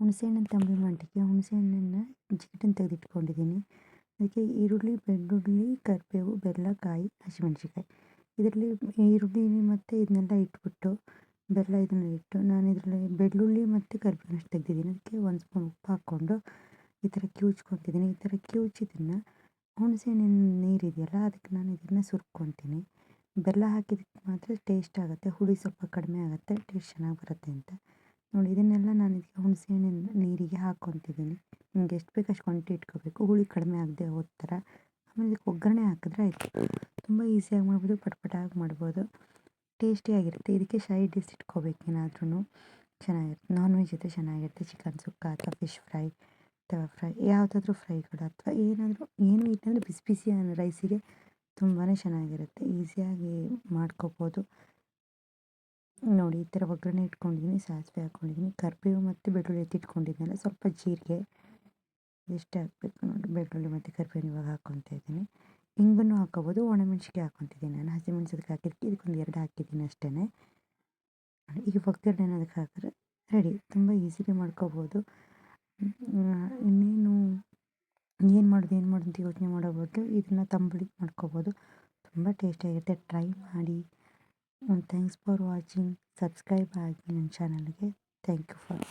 ಹುಣಸೆಹಣ್ಣಿನ ತಂಬುಳಿ ಮಾಡಲಿಕ್ಕೆ ಹುಣಸೆಹಣ್ಣನ್ನು ಜಿಗಿಟನ್ನು ತೆಗೆದಿಟ್ಕೊಂಡಿದ್ದೀನಿ. ಅದಕ್ಕೆ ಈರುಳ್ಳಿ, ಬೆಳ್ಳುಳ್ಳಿ, ಕರಿಬೇವು ಬೆಲ್ಲ ಕಾಯಿ ಹಸಿಮೆಣ್ಸಿನ್ಕಾಯಿ. ಇದರಲ್ಲಿ ಈರುಳ್ಳಿ ಮತ್ತು ಇದನ್ನೆಲ್ಲ ಇಟ್ಬಿಟ್ಟು, ಬೆಲ್ಲ ಇದನ್ನು ಇಟ್ಟು ನಾನು ಇದರಲ್ಲಿ ಬೆಳ್ಳುಳ್ಳಿ ಮತ್ತು ಕರಿಬೇವು ಅಷ್ಟು ತೆಗೆದಿದ್ದೀನಿ. ಅದಕ್ಕೆ ಒಂದು ಸ್ಪೂನ್ ಉಪ್ಪು ಹಾಕ್ಕೊಂಡು ಈ ಥರ ಕಿವುಚ್ಕೊತಿದ್ದೀನಿ ಈ ಥರ ಕಿವುಚಿದ್ದನ್ನು ಹುಣಸೆಹಣ್ಣಿನ ನೀರಿದೆಯಲ್ಲ ಅದಕ್ಕೆ ನಾನು ಇದನ್ನು ಸುರ್ಕೊತೀನಿ. ಬೆಲ್ಲ ಹಾಕಿದ್ದಕ್ಕೆ ಮಾತ್ರ ಟೇಸ್ಟ್ ಆಗುತ್ತೆ. ಹುಳಿ ಸ್ವಲ್ಪ ಕಡಿಮೆ ಆಗುತ್ತೆ ಟೇಸ್ಟ್ ಚೆನ್ನಾಗಿ ಬರುತ್ತೆ ಅಂತ. ನೋಡಿ, ಇದನ್ನೆಲ್ಲ ನಾನು ಇದಕ್ಕೆ ಹುಣಸೆಹಣ್ಣಿನ ನೀರಿಗೆ ಹಾಕ್ಕೊತಿದ್ದೀನಿ. ನಿಮ್ಗೆ ಎಷ್ಟು ಬೇಕು ಅಷ್ಟು ಕ್ವಾಂಟಿಟಿ ಇಟ್ಕೋಬೇಕು. ಹುಳಿ ಕಡಿಮೆ ಆಗದೆ ಹೋದ ಥರ ಆಮೇಲೆ ಇದಕ್ಕೆ ಒಗ್ಗರಣೆ ಹಾಕಿದ್ರೆ ಆಯಿತು. ತುಂಬ ಈಸಿಯಾಗಿ ಮಾಡ್ಬೋದು ಪಟ್ಪಟಾಗಿ ಮಾಡ್ಬೋದು. ಟೇಸ್ಟಿಯಾಗಿರುತ್ತೆ ಇದಕ್ಕೆ ಸೈಡ್ ಡಿಸ್ ಇಟ್ಕೋಬೇಕು ಏನಾದ್ರೂ ಚೆನ್ನಾಗಿರುತ್ತೆ. ನಾನ್ ವೆಜ್ ಜೊತೆ ಚೆನ್ನಾಗಿರುತ್ತೆ. ಚಿಕನ್ ಸುಕ್ಕ ಅಥವಾ ಫಿಶ್ ಫ್ರೈ ಅಥವಾ ಫ್ರೈ ಯಾವುದಾದ್ರೂ ಫ್ರೈಗಳು ಅಥವಾ ಏನಾದರೂ ಏನೂ ಇಲ್ಲಾಂದರೆ ಬಿಸಿ ಬಿಸಿ ರೈಸಿಗೆ ತುಂಬಾ ಚೆನ್ನಾಗಿರುತ್ತೆ. ಈಸಿಯಾಗಿ ಮಾಡ್ಕೋಬೋದು. ನೋಡಿ, ಈ ಥರ ಒಗ್ಗರಣೆ ಇಟ್ಕೊಂಡಿದ್ದೀನಿ ಸಾಸಿವೆ ಹಾಕ್ಕೊಂಡಿದ್ದೀನಿ ಕರ್ಬೇವು ಮತ್ತು ಬೆಳ್ಳುಳ್ಳಿ ಎತ್ತಿಟ್ಕೊಂಡಿದ್ನಲ್ಲ ಸ್ವಲ್ಪ ಜೀರಿಗೆ ಎಷ್ಟು ಹಾಕಬೇಕು ನೋಡಿ, ಬೆಳ್ಳುಳ್ಳಿ ಮತ್ತು ಕರಿಬೇವು ಇವಾಗ ಹಾಕ್ಕೊತಾ ಇದ್ದೀನಿ. ಹಿಂಗನ್ನು ಹಾಕೋಬೋದು ಒಣಮೆಣ್ಸಿಗೆ ಹಾಕ್ಕೊತಿದ್ದೀನಿ ನಾನು. ಹಸಿಮೆಣ್ಸಿನ್ಕಾಯಿ ಹಾಕಿದ್ದಕ್ಕೆ ಇದಕ್ಕೊಂದು ಎರಡು ಹಾಕಿದ್ದೀನಿ ಅಷ್ಟೇ ಈಗ ಒಗ್ಗರಣೆ ಅದಕ್ಕೆ ಹಾಕಿದ್ರೆ ರೆಡಿ ತುಂಬ ಈಸಿಲಿ ಮಾಡ್ಕೋಬೋದು. ಇನ್ನೇನು, ಏನು ಮಾಡೋದು ಏನು ಮಾಡೋದು ಅಂತ ಯೋಚನೆ ಮಾಡೋ ಇದನ್ನು ತಂಬುಳಿ ಮಾಡ್ಕೋಬೋದು. ತುಂಬ ಟೇಸ್ಟಿಯಾಗಿರುತ್ತೆ ಟ್ರೈ ಮಾಡಿ. ಥ್ಯಾಂಕ್ಸ್ ಫಾರ್ ವಾಚಿಂಗ್ ಸಬ್ಸ್ಕ್ರೈಬ್ ಆಗಿ ನನ್ನ ಚಾನಲ್ಗೆ ಥ್ಯಾಂಕ್ ಯು ಫಾರ್